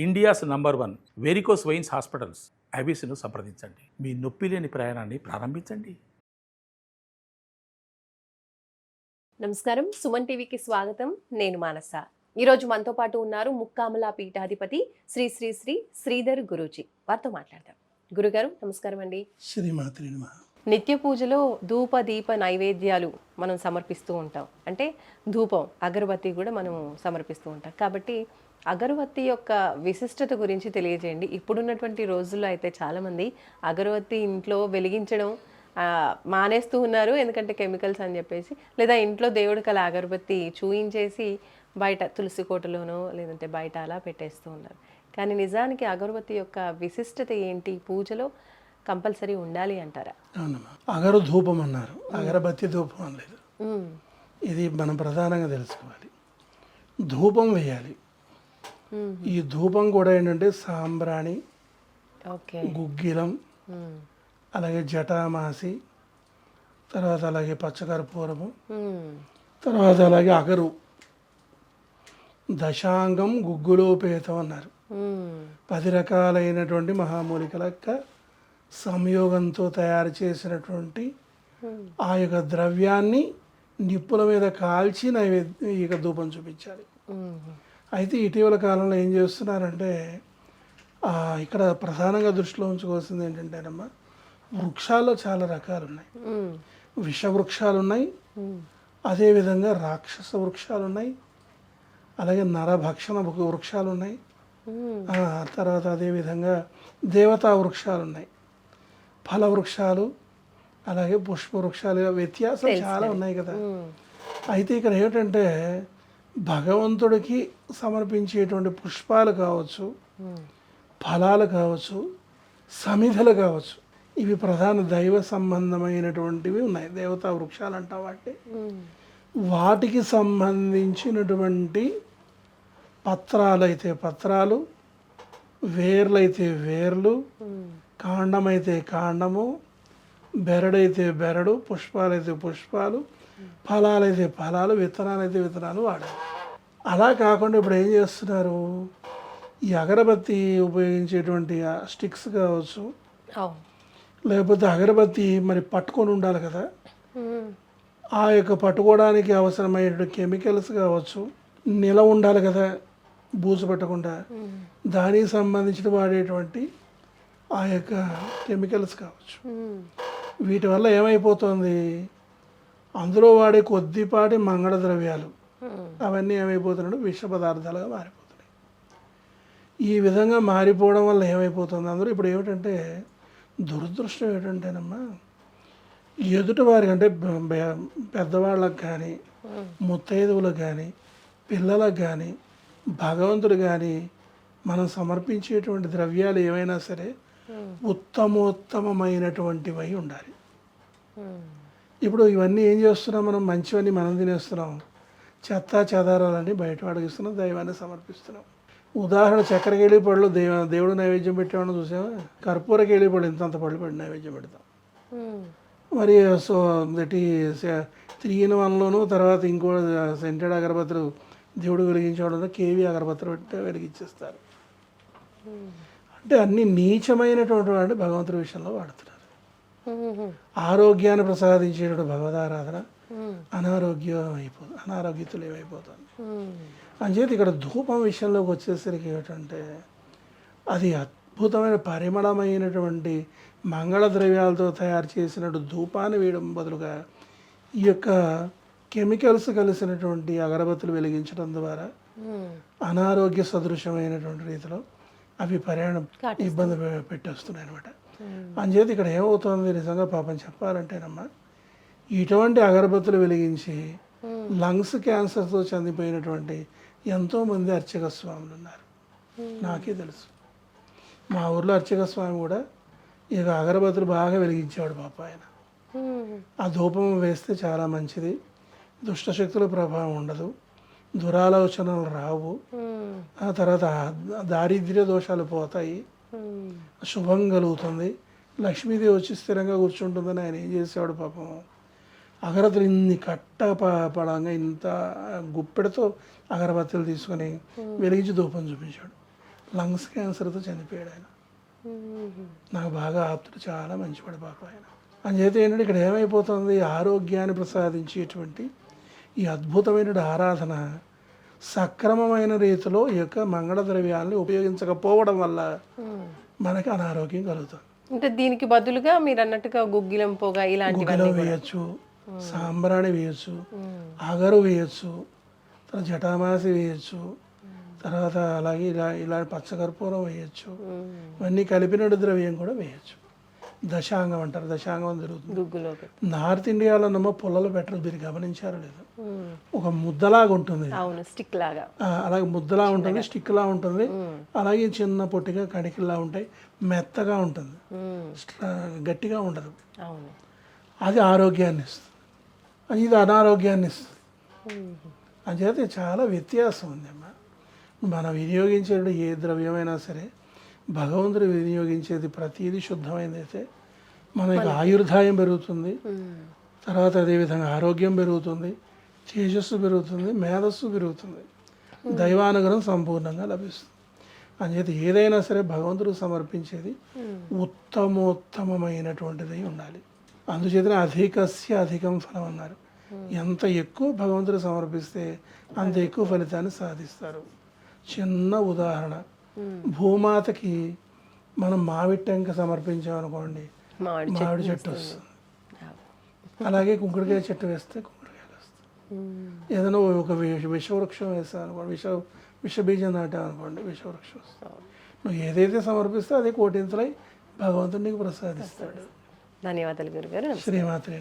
India's number one varicose veins hospitals. ఐబీసీను సంప్రదించండి. మీ నొప్పి లేని ప్రయాణాన్ని ప్రారంభించండి. నమస్కారం. సుమన్ టీవీకి స్వాగతం. నేను మానస. ఈరోజు మనతో పాటు ఉన్నారు ముక్కామల పీఠాధిపతి శ్రీ శ్రీ శ్రీ శ్రీధర్ గురూజీ. వారితో మాట్లాడదాం. గురుగారు నమస్కారం అండి శ్రీమాత్రి నమ. నిత్య పూజలో ధూప దీప నైవేద్యాలు మనం సమర్పిస్తూ ఉంటాం. అంటే ధూపం అగరబత్తి కూడా మనం సమర్పిస్తూ ఉంటాం. కాబట్టి అగరబత్తి యొక్క విశిష్టత గురించి తెలియజేయండి. ఇప్పుడున్నటువంటి రోజుల్లో అయితే చాలామంది అగరబత్తి ఇంట్లో వెలిగించడం మానేస్తూ ఉన్నారు. ఎందుకంటే కెమికల్స్ అని చెప్పేసి లేదా ఇంట్లో దేవుడికి కల అగరబత్తి చూయించేసి బయట తులసి కోటలోనో లేదంటే బయట అలా పెట్టేస్తూ ఉన్నారు. కానీ నిజానికి అగరబత్తి యొక్క విశిష్టత ఏంటి? పూజలో కంపల్సరీ ఉండాలి అంటారా అవునమ్మా అగరు ధూపం అన్నారు అగరబత్తి ధూపం అనలేదు. ఇది మనం ప్రధానంగా తెలుసుకోవాలి ధూపం వేయాలి. ఈ ధూపం కూడా ఏంటంటే సాంబ్రాణి గుగ్గిలం. అలాగే జటామాసి తర్వాత అలాగే పచ్చకర్పూరము. తర్వాత అలాగే అగరు దశాంగం గుగ్గులోపేతం అన్నారు. పది రకాలైనటువంటి మహామూలికల యొక్క సంయోగంతో తయారు చేసినటువంటి ఆ యొక్క ద్రవ్యాన్ని నిప్పుల మీద కాల్చి నైవేద్యం ఈ యొక్క ధూపం చూపించాలి. అయితే ఇటీవల కాలంలో ఏం చేస్తున్నారంటే ఇక్కడ ప్రధానంగా దృష్టిలో ఉంచుకోవాల్సింది ఏంటంటేనమ్మా వృక్షాల్లో చాలా రకాలు ఉన్నాయి విష వృక్షాలు ఉన్నాయి అదేవిధంగా రాక్షస వృక్షాలు ఉన్నాయి అలాగే నరభక్షణ వృక్షాలు ఉన్నాయి తర్వాత అదేవిధంగా దేవతా వృక్షాలు ఉన్నాయి ఫల వృక్షాలు అలాగే పుష్ప వృక్షాలు వ్యత్యాసం చాలా ఉన్నాయి కదా. అయితే ఇక్కడ ఏమిటంటే భగవంతుడికి సమర్పించేటువంటి పుష్పాలు కావచ్చు. ఫలాలు కావచ్చు సమిధలు కావచ్చు ఇవి ప్రధాన దైవ సంబంధమైనటువంటివి ఉన్నాయి దేవతా వృక్షాలు అంటాం మ్మ్. వాటికి సంబంధించినటువంటి పత్రాలు అయితే పత్రాలు వేర్లైతే వేర్లు. కాండమైతే కాండము బెరడైతే బెరడు పుష్పాలైతే పుష్పాలు ఫలాలైతే ఫలాలు విత్తనాలైతే విత్తనాలు వాడాలి. అలా కాకుండా ఇప్పుడు ఏం చేస్తున్నారు? ఈ అగరబత్తి ఉపయోగించేటువంటి స్టిక్స్ కావచ్చు. లేకపోతే అగరబత్తి మరి పట్టుకొని ఉండాలి కదా. ఆ యొక్క పట్టుకోవడానికి అవసరమైనటువంటి కెమికల్స్ కావచ్చు నిల ఉండాలి కదా బూజు పెట్టకుండా. దానికి సంబంధించిన వాడేటువంటి ఆ యొక్క కెమికల్స్ కావచ్చు. వీటి వల్ల ఏమైపోతుంది అందులో వాడే కొద్దిపాటి మంగళ ద్రవ్యాలు. అవన్నీ ఏమైపోతున్నాడు విష పదార్థాలుగా మారిపోతున్నాయి ఈ విధంగా మారిపోవడం వల్ల ఏమైపోతుంది అందరూ ఇప్పుడు ఏమిటంటే దురదృష్టం ఏంటంటేనమ్మా ఎదుటి వారికి అంటే పెద్దవాళ్ళకి కానీ. ముత్తైదువులకు కానీ పిల్లలకు కానీ భగవంతుడు కానీ మనం సమర్పించేటువంటి ద్రవ్యాలు ఏవైనా సరే మ్మ్. ఉత్తమోత్తమమైనటువంటివై ఉండాలి. ఇప్పుడు ఇవన్నీ ఏం చేస్తున్నాం మనం? మంచివన్నీ మనం తినేస్తున్నాం. చెత్త చెదారాలన్నీ బయట అడిగిస్తున్నాం దైవాన్ని సమర్పిస్తున్నాం. ఉదాహరణ చక్కెరకేళి పళ్ళు దేవ దేవుడు నైవేద్యం పెట్టామని చూసామా కర్పూరకేళి పళ్ళు ఇంతంత పళ్ళు పెట్టి నైవేద్యం పెడతాం. మరి సో దటి త్రీ ఇన్ వన్లోను తర్వాత ఇంకో సెంటెడ్ అగరబత్తులు దేవుడు వెలిగించడం కేవీ అగరబత్తులు పెట్టి వెలిగించేస్తారు. అంటే అన్ని నీచమైనటువంటి వాడిని భగవంతుడి విషయంలో వాడుతున్నారు. ఆరోగ్యాన్ని ప్రసాదించేటువంటి భగవదారాధన. అనారోగ్యం అయిపోతుంది అనారోగ్యతులు ఏమైపోతుంది. అంచేత ఇక్కడ ధూపం విషయంలోకి వచ్చేసరికి ఏమిటంటే అది అద్భుతమైన పరిమళమైనటువంటి మంగళ ద్రవ్యాలతో తయారు చేసినట్టు ధూపాన్ని వేయడం బదులుగా ఈ యొక్క కెమికల్స్ కలిసినటువంటి అగరబత్తులు వెలిగించడం ద్వారా. అనారోగ్య సదృశమైనటువంటి రీతిలో అవి ప్రయాణం. ఇబ్బంది పెట్టేస్తున్నాయి అనమాట. అంచేత ఇక్కడ ఏమవుతుంది నిజంగా పాపం చెప్పాలంటేనమ్మా ఇటువంటి అగరబత్తులు వెలిగించి. లంగ్స్ క్యాన్సర్తో చనిపోయినటువంటి ఎంతోమంది అర్చక స్వాములు ఉన్నారు. నాకే తెలుసు మా ఊర్లో అర్చక స్వామి కూడా ఇక అగరబత్తులు బాగా వెలిగించేవాడు పాప ఆయన. ఆ ధూపం వేస్తే చాలా మంచిది దుష్టశక్తుల ప్రభావం ఉండదు దురాలోచనలు రావు. ఆ తర్వాత దారిద్ర్య దోషాలు పోతాయి. శుభం కలుగుతుంది. లక్ష్మీదేవి వచ్చి స్థిరంగా కూర్చుంటుందని ఆయన ఏం చేసేవాడు పాపం? అగరత్తులు ఇన్ని కట్ట పడంగా ఇంత గుప్పెడతో అగరబత్తులు తీసుకొని వెలిగించి ధూపం చూపించాడు. లంగ్స్ క్యాన్సర్తో చనిపోయాడు ఆయన. నాకు బాగా ఆప్తుడు చాలా మంచివాడు పాపం ఆయన. అంచేత ఏంటంటే ఇక్కడ ఏమైపోతుంది? ఆరోగ్యాన్ని ప్రసాదించేటువంటి ఈ అద్భుతమైన ఆరాధన సక్రమమైన రీతిలో ఈ యొక్క మంగళ ద్రవ్యాలను ఉపయోగించకపోవడం వల్ల మ్మ్. మనకి అనారోగ్యం కలుగుతుంది. అంటే దీనికి బదులుగా మీరు అన్నట్టుగా గుగ్గిలం పొగ గుగ్గిలో వేయచ్చు సాంబ్రాణి వేయచ్చు అగరు వేయచ్చు తర్వాత జటామాసి వేయచ్చు తర్వాత అలాగే ఇలా ఇలా పచ్చకర్పూరం వేయచ్చు ఇవన్నీ కలిపినట్టు ద్రవ్యం కూడా వేయచ్చు. దశాంగం అంటారు. దశాంగం జరుగుతుంది. నార్త్ ఇండియాలో నమ్మ పుల్లలు పెట్టరు మీరు గమనించారో లేదు. ఒక ముద్దలాగా ఉంటుంది. స్టిక్ లాగా. అలాగే ముద్దలా ఉంటుంది స్టిక్లా ఉంటుంది. అలాగే చిన్న పొట్టిగా కణికల్లా ఉంటాయి మెత్తగా ఉంటుంది. గట్టిగా ఉండదు. అది ఆరోగ్యాన్ని ఇస్తుంది. ఇది అనారోగ్యాన్ని ఇస్తుంది. అంచేత చాలా వ్యత్యాసం ఉందమ్మా. మనం వినియోగించే ఏ ద్రవ్యమైనా సరే భగవంతుడు వినియోగించేది ప్రతిదీ శుద్ధమైనదైతే మనకి ఆయుర్దాయం పెరుగుతుంది. తర్వాత అదేవిధంగా ఆరోగ్యం పెరుగుతుంది. తేజస్సు పెరుగుతుంది. మేధస్సు పెరుగుతుంది. దైవానుగ్రహం సంపూర్ణంగా లభిస్తుంది. అంచేత ఏదైనా సరే భగవంతుడు సమర్పించేది ఉత్తమోత్తమమైనటువంటిది ఉండాలి. అందుచేతనే అధికస్య అధికం ఫలం అన్నారు. ఎంత ఎక్కువ భగవంతుడు సమర్పిస్తే అంత ఎక్కువ ఫలితాన్ని సాధిస్తారు. చిన్న ఉదాహరణ. భూమాతకి మనం మామిడి టెంక సమర్పించామనుకోండి మామిడి చెట్టు వస్తుంది. అలాగే కుంకుడుకాయ చెట్టు వేస్తే కుంకుడుకాయలు వస్తాయి. ఏదైనా ఒక విష విషవృక్షం వేస్తాను అనుకోండి విష విషబీజం నాటాం అనుకోండి విషవృక్షం వస్తుంది. నువ్వు ఏదైతే సమర్పిస్తే అదే కోటింతలై భగవంతుడు నీకు ప్రసాదిస్తాడు. ధన్యవాదాలు గురుగారు. శ్రీమాత్రి